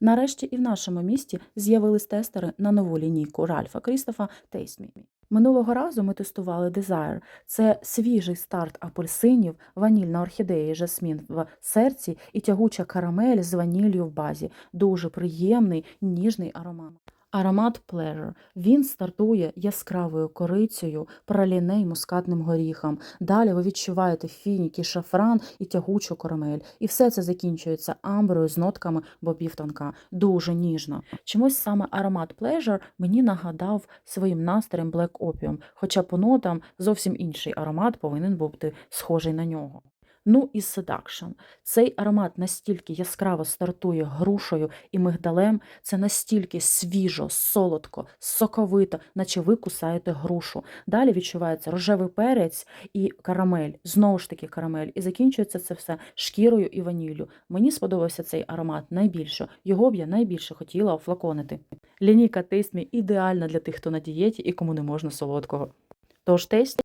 Нарешті і в нашому місті з'явились тестери на нову лінійку Ральфа Крістофа Me. Минулого разу ми тестували Desire. Це свіжий старт апельсинів, ванільна орхідея і жасмін в серці і тягуча карамель з ваніллю в базі. Дуже приємний, ніжний аромат. Аромат Pleasure. Він стартує яскравою корицею, праліне й мускатним горіхом. Далі ви відчуваєте фініки, шафран і тягучу карамель. І все це закінчується амброю з нотками бобів тонка. Дуже ніжно. Чомусь саме аромат Pleasure мені нагадав своїм настроєм Black Opium, хоча по нотам зовсім інший аромат повинен бути схожий на нього. Ну і Seduction. Цей аромат настільки яскраво стартує грушею і мигдалем, це настільки свіжо, солодко, соковито, наче ви кусаєте грушу. Далі відчувається рожевий перець і карамель, знову ж таки карамель. І закінчується це все шкірою і ваніллю. Мені сподобався цей аромат найбільше. Його б я найбільше хотіла офлаконити. Лінійка Taste ідеальна для тих, хто на дієті і кому не можна солодкого. Тож Taste